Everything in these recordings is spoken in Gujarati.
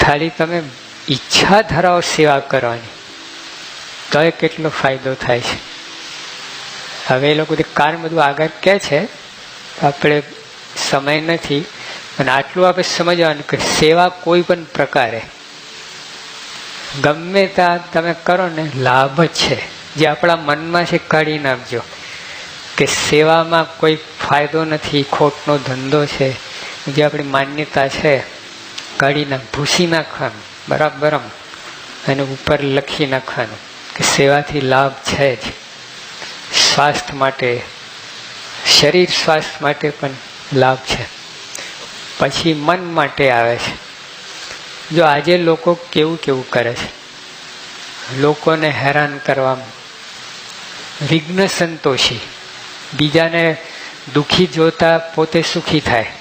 ખાલી તમે ઈચ્છા ધરાવો સેવા કરવાની, તો એ કેટલો ફાયદો થાય છે. હવે એ લોકો કારણ બધું આગળ કહે છે, આપણે સમય નથી અને આટલું આપણે સમજવાનું કે સેવા કોઈ પણ પ્રકારે, ગમે ત્યાં તમે કરો ને, લાભ છે. જે આપણા મનમાં છે કાઢી નાખજો. કે સેવામાં કોઈ ફાયદો નથી, ખોટનો ધંધો છે, જે આપણી માન્યતા છે કાઢી નાખ, ભૂસી નાખવાનું, બરાબર અને ઉપર લખી નાખવાનું કે સેવાથી લાભ છે જ. સ્વાસ્થ્ય માટે, શરીર સ્વાસ્થ્ય માટે પણ લાભ છે. પછી મન માટે આવે છે. જો આજે લોકો કેવું કેવું કરે છે? લોકોને હેરાન કરવામાં વિઘ્ન સંતોષી, બીજાને દુઃખી જોતા પોતે સુખી થાય.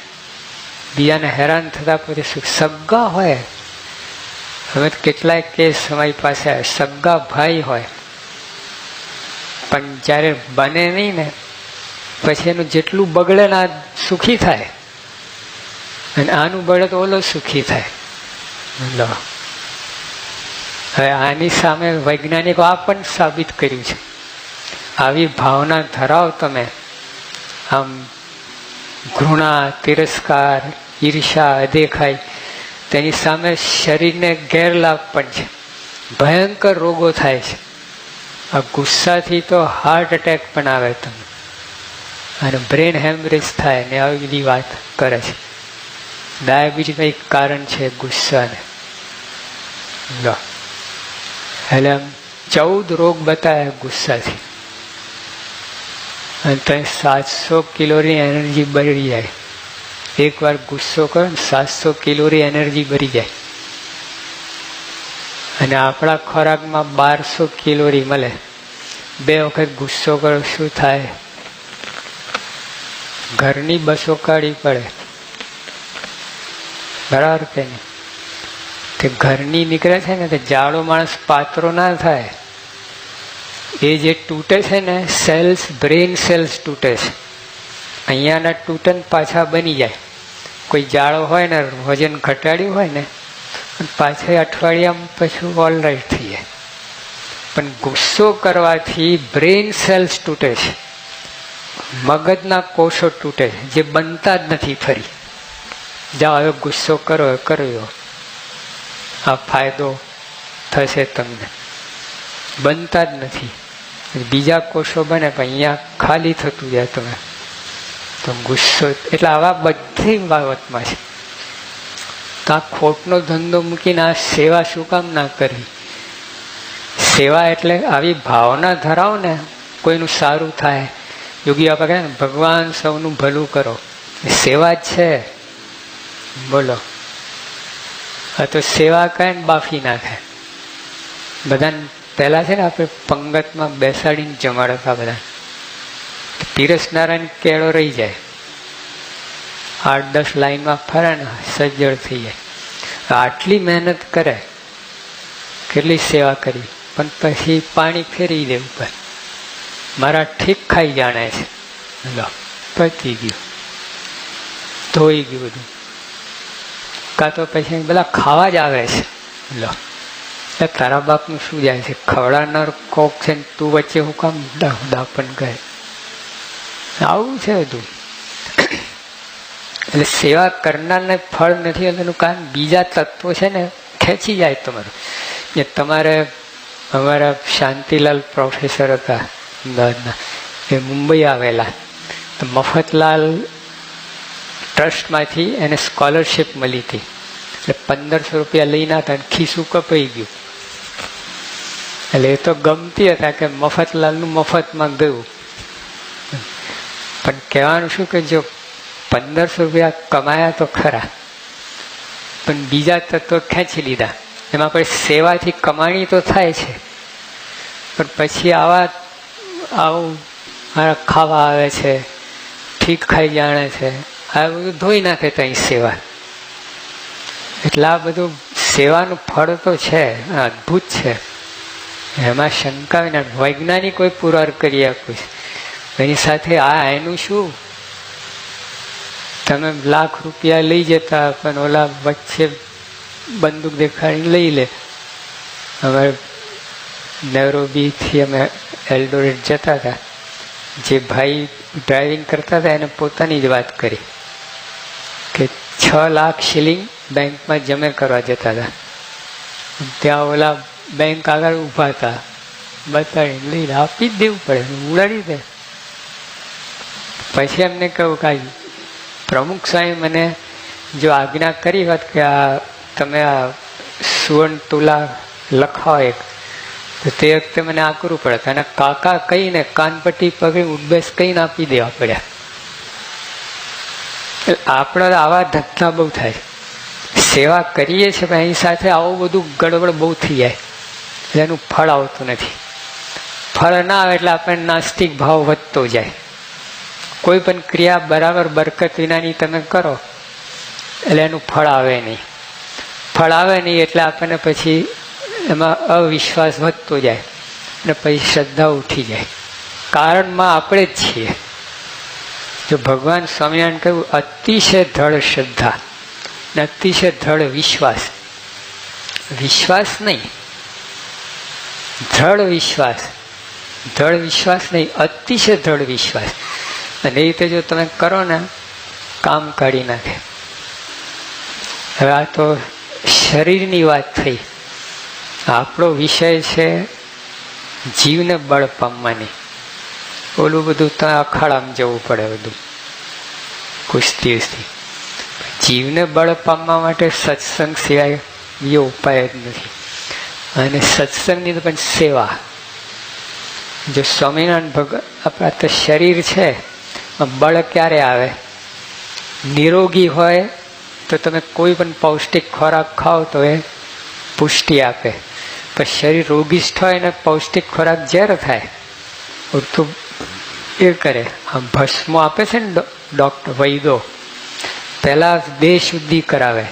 બીજાને હેરાન થતા પોતે સગા હોય? હવે કેટલાય કેસ અમારી પાસે સગા ભાઈ હોય. પણ જ્યારે બને નહીં ને, પછી એનું જેટલું બગડે ને આ સુખી થાય. અને આનું બળે તો ઓલો સુખી થાય. લો. હવે આની સામે વૈજ્ઞાનિકો આ પણ સાબિત કર્યું છે. આવી ભાવના ધરાવ તમે. આમ ઘૃણા, તિરસ્કાર, ઈર્ષા અદેખાઈ તેની સામે શરીરને ગેરલાભ પણ છે. ભયંકર રોગો થાય છે. આ ગુસ્સાથી તો હાર્ટ એટેક પણ આવે તમને. અને બ્રેન હેમરેજ થાય ને આવી બધી વાત કરે છે. ડાયાબિટીસ એક કારણ છે ગુસ્સાને. એટલે ચૌદ રોગ બતાવ્યા ગુસ્સાથી. અને ત્યાં સાતસો કિલોની એનર્જી બળી જાય. એકવાર ગુસ્સો કરો સાતસો કિલોની એનર્જી બળી જાય. અને આપણા ખોરાકમાં બારસો કિલોરી મળે. બે વખત ગુસ્સો કરો, શું થાય? ઘરની બસો કાઢી પડે. બરાબર કે નહીં? તે ઘરની નીકળે છે ને, તે જાડો માણસ પાત્રો ના થાય. એ જે તૂટે છે ને સેલ્સ બ્રેન સેલ્સ તૂટે છે. અહીંયાના તૂટન પાછા બની જાય. કોઈ જાળો હોય ને, વજન ઘટાડ્યું હોય ને પાછા અઠવાડિયામાં પછી ઓલરાઈટ થઈ જાય. પણ ગુસ્સો કરવાથી બ્રેન સેલ્સ તૂટે છે. મગજના કોષો તૂટે છે, જે બનતા જ નથી ફરી. જાઓ, હવે ગુસ્સો કરો કર્યો આ ફાયદો થશે તમને. બનતા જ નથી. બીજા કોષો બને પણ અહીંયા ખાલી થતું જાય તમે. તો ગુસ્સો, એટલે આવા બધી બાબતમાં છે. તો આ ખોટનો ધંધો મૂકીને આ સેવા શું કામ ના કરવી સેવા એટલે આવી ભાવના ધરાવો ને, કોઈનું સારું થાય. યોગી આપણે કહે ભગવાન સૌનું ભલું કરો. સેવા જ છે. બોલો. આ તો સેવા કહે ને બાફી નાખે. બધાને પહેલાં છે ને આપણે પંગતમાં બેસાડીને જમાડતા બધા. તીરસનારાયણ કેળો રહી જાય. આઠ દસ લાઈનમાં ફરે ને સજ્જડ થઈ જાય. આટલી મહેનત કરે, કેટલી સેવા કરી, પણ પછી પાણી ફેરવી દે ઉપર. મારા ઠીક ખાઈ જાણે છે. લો પતી ગયું. ધોઈ ગયું બધું. કાં તો પછી બધા ખાવા જ આવે છે. લો. એ તારા બાપનું શું જાય છે? ખવડાવનાર કોક છે ને તું વચ્ચે હું કામ દાપણ કહે આવું છે બધું. એટલે સેવા કરનારને ફળ નથી એનું કારણ બીજા તત્વો છે ને ખેંચી જાય તમારું. એ તમારે અમારા શાંતિલાલ પ્રોફેસર હતા, અમદાવાદના, એ મુંબઈ આવેલા. તો મફતલાલ ટ્રસ્ટમાંથી એને સ્કોલરશિપ મળી હતી. એટલે પંદરસો રૂપિયા લઈને હતા અને ખીસું કપાઈ ગયું. એટલે એ તો ગમતી હતા કે મફતલાલનું મફતમાં ગયું પણ કહેવાનું શું કે જો પંદરસો રૂપિયા કમાયા તો ખરા. પણ બીજા તત્વો ખેંચી લીધા. એમાં કોઈ સેવાથી કમાણી તો થાય છે. પણ પછી આવા આવું મારા ખાવા આવે છે, ઠીક ખાઈ જાણે છે, આ બધું ધોઈ નાખે ત્યાં સેવા. એટલે આ બધું સેવાનું ફળ તો છે અદ્ભુત છે. એમાં શંકા વિના વૈજ્ઞાનિકોએ પુરાર કરી આપ્યું છે. એની સાથે આ એનું શું? તમે લાખ રૂપિયા લઈ જતા, પણ ઓલા વચ્ચે બંદૂક દેખાડીને લઈ લે. અમે નેરોબીથી અમે એલ્ડોરેટ જતા હતા. જે ભાઈ ડ્રાઇવિંગ કરતા હતા, એને પોતાની જ વાત કરી કે છ લાખ શિલિંગ બેંકમાં જમે કરવા જતા હતા. ત્યાં ઓલા બેંક આગળ ઊભા હતા. બતાવી, લઈને આપી જ દેવું પડે ઉડાડી દે. પછી એમને કહું કાંઈ પ્રમુખ સાહેબ મને જો આજ્ઞા કરી હોત કે આ તમે આ સુવર્ણ તુલા લખાવો એક, તો તે વખતે મને આ કરવું પડે અને કાકા કહીને કાનપટ્ટી પકડી ઉડબેસ કહીને આપી દેવા પડ્યા. આપણા આવા ધંધા બહુ થાય. સેવા કરીએ છીએ, પણ એની સાથે આવું બધું ગડબડ બહુ થઈ જાય. એનું ફળ આવતું નથી. ફળ ના આવે એટલે આપણને નાસ્તિક ભાવ વધતો જાય. કોઈ પણ ક્રિયા બરાબર બરકત વિનાની તમે કરો, એટલે એનું ફળ આવે નહીં. ફળ આવે નહીં એટલે આપણને પછી એમાં અવિશ્વાસ વધતો જાય અને પછી શ્રદ્ધા ઉઠી જાય. કારણમાં આપણે જ છીએ. જો ભગવાન સ્વામિનારાયણ કહ્યું, અતિશય ધળ શ્રદ્ધા ને અતિશય ધડ વિશ્વાસ. વિશ્વાસ નહીં. દ્રઢ વિશ્વાસ. દ્રઢ વિશ્વાસ નહીં, અતિશય દ્રઢ વિશ્વાસ. અને એ રીતે જો તમે કરો ને, કામ કાઢી નાખે. હવે આ તો શરીરની વાત થઈ. આપણો વિષય છે જીવને બળ પામવાની. ઓલું બધું તો અખાડામાં જવું પડે બધું. કુસ્તી ઉસ્તી જીવને બળ પામવા માટે સત્સંગ સિવાય બીજો ઉપાય જ નથી. અને સત્સંગની તો પણ સેવા. જો સ્વામિનારાયણ ભગવાન આપણા તો શરીર છે બળ ક્યારે આવે? નિરોગી હોય તો તમે કોઈ પણ પૌષ્ટિક ખોરાક ખાઓ તો એ પુષ્ટિ આપે. પણ શરીર રોગિષ્ઠ હોય ને પૌષ્ટિક ખોરાક ઝેર થાય, ઉડતું એ કરે. આમ ભસ્મો આપે છે ને ડૉક્ટર વૈદો, પહેલાં દેહ શુદ્ધિ કરાવે,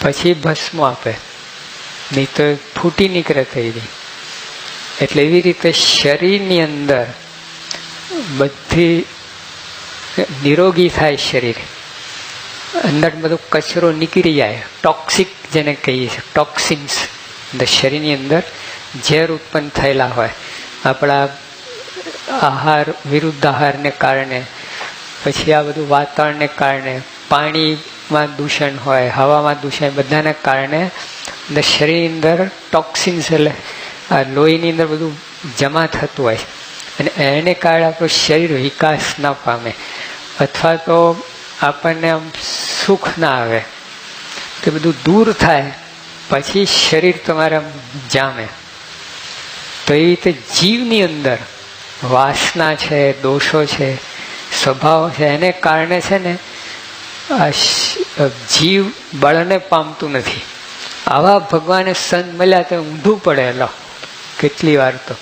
પછી ભસ્મો આપે. નહીં તો ફૂટી નીકળે થઈ રહી એટલે એવી રીતે શરીરની અંદર બધી નિરોગી થાય શરીર. અંદર બધો કચરો નીકળી જાય. ટોક્સિક જેને કહીએ છીએ ટોક્સિન્સ શરીરની અંદર ઝેર ઉત્પન્ન થયેલા હોય. આપણા આહાર વિરુદ્ધ આહારને કારણે, પછી આ બધું વાતાવરણને કારણે, પાણીમાં દૂષણ હોય, હવામાં દૂષણ બધાને કારણે અંદર શરીરની અંદર ટોક્સિન્સ એટલે આ લોહીની અંદર બધું જમા થતું હોય. અને એને કારણે આપણું શરીર વિકાસ ના પામે. અથવા તો આપણને આમ સુખ ના આવે. તે બધું દૂર થાય, પછી શરીર તમારે જામે. તો એવી રીતે જીવની અંદર વાસના છે, દોષો છે, સ્વભાવ છે, એને કારણે છે ને આ જીવ બળને પામતું નથી. આવા ભગવાને સંત મળ્યા તો ઊંધું પડે લો કેટલી વાર તો.